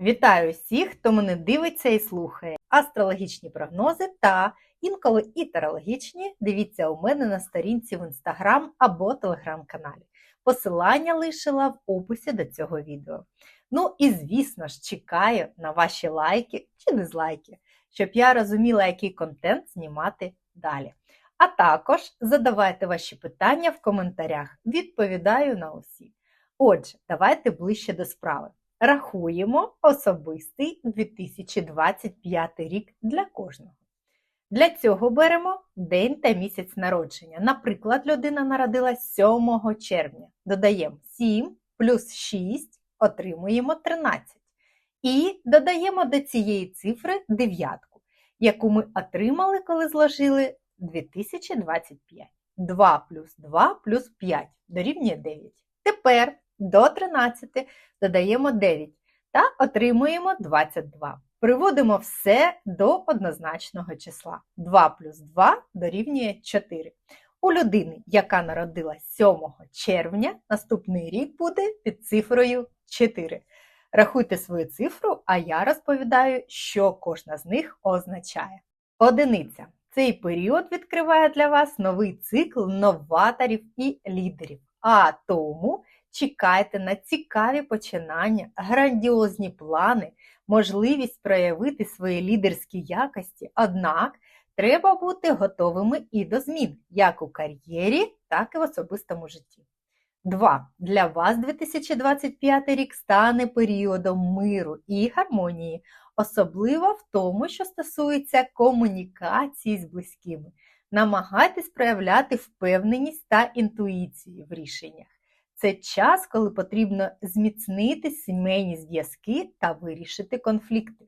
Вітаю всіх, хто мене дивиться і слухає. Астрологічні прогнози та інколи і тарологічні дивіться у мене на сторінці в інстаграм або телеграм-каналі. Посилання лишила в описі до цього відео. Ну і звісно ж, чекаю на ваші лайки чи дизлайки, щоб я розуміла, який контент знімати далі. А також задавайте ваші питання в коментарях, відповідаю на усі. Отже, давайте ближче до справи. Рахуємо особистий 2025 рік для кожного. Для цього беремо день та місяць народження. Наприклад, людина народилась 7 червня. Додаємо 7 плюс 6, отримуємо 13. І додаємо до цієї цифри дев'ятку, яку ми отримали, коли зложили 2025. 2 плюс 2 плюс 5 дорівнює 9. Тепер до 13 додаємо 9 та отримуємо 22. Приводимо все до однозначного числа. 2 плюс 2 дорівнює 4. У людини, яка народилась 7 червня, наступний рік буде під цифрою 4. Рахуйте свою цифру, а я розповідаю, що кожна з них означає. Одиниця. Цей період відкриває для вас новий цикл новаторів і лідерів. А тому чекайте на цікаві починання, грандіозні плани, можливість проявити свої лідерські якості. Однак треба бути готовими і до змін, як у кар'єрі, так і в особистому житті. 2. Для вас 2025 рік стане періодом миру і гармонії, особливо в тому, що стосується комунікації з близькими. Намагайтесь проявляти впевненість та інтуїцію в рішеннях. Це час, коли потрібно зміцнити сімейні зв'язки та вирішити конфлікти.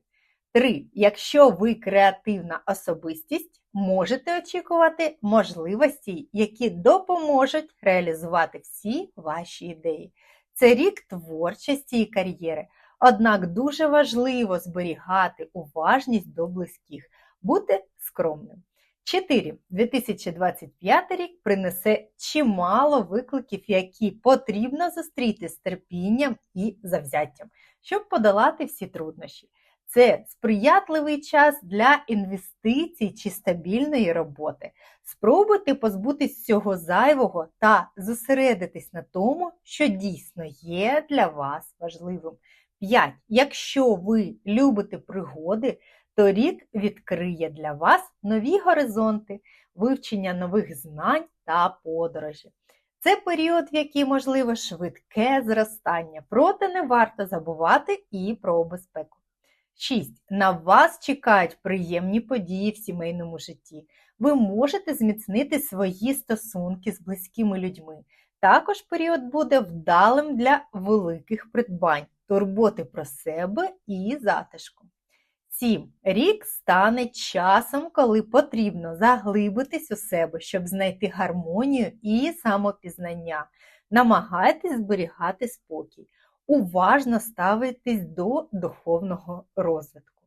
3. Якщо ви креативна особистість, можете очікувати можливості, які допоможуть реалізувати всі ваші ідеї. Це рік творчості і кар'єри. Однак дуже важливо зберігати уважність до близьких, бути скромним. 4. 2025 рік принесе чимало викликів, які потрібно зустріти з терпінням і завзяттям, щоб подолати всі труднощі. Це сприятливий час для інвестицій чи стабільної роботи. Спробуйте позбутись цього зайвого та зосередитись на тому, що дійсно є для вас важливим. 5. Якщо ви любите пригоди, то рік відкриє для вас нові горизонти, вивчення нових знань та подорожі. Це період, в який можливе швидке зростання, проте не варто забувати і про безпеку. 6. На вас чекають приємні події в сімейному житті. Ви можете зміцнити свої стосунки з близькими людьми. Також період буде вдалим для великих придбань, турботи про себе і затишку. 7. Рік стане часом, коли потрібно заглибитись у себе, щоб знайти гармонію і самопізнання. Намагайтесь зберігати спокій. Уважно ставитесь до духовного розвитку.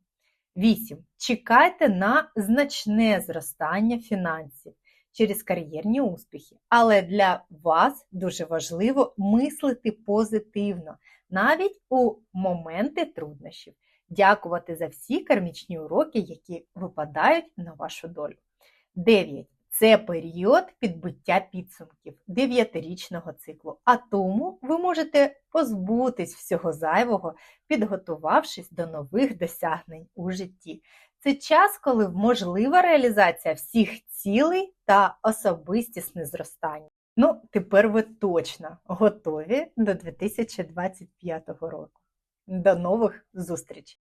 8. Чекайте на значне зростання фінансів через кар'єрні успіхи. Але для вас дуже важливо мислити позитивно, навіть у моменти труднощів дякувати за всі кармічні уроки, які випадають на вашу долю. 9. Це період підбиття підсумків 9-річного циклу, а тому ви можете позбутись всього зайвого, підготувавшись до нових досягнень у житті. Це час, коли можлива реалізація всіх цілей та особистісне зростання. Ну, тепер ви точно готові до 2025 року. До нових зустрічей!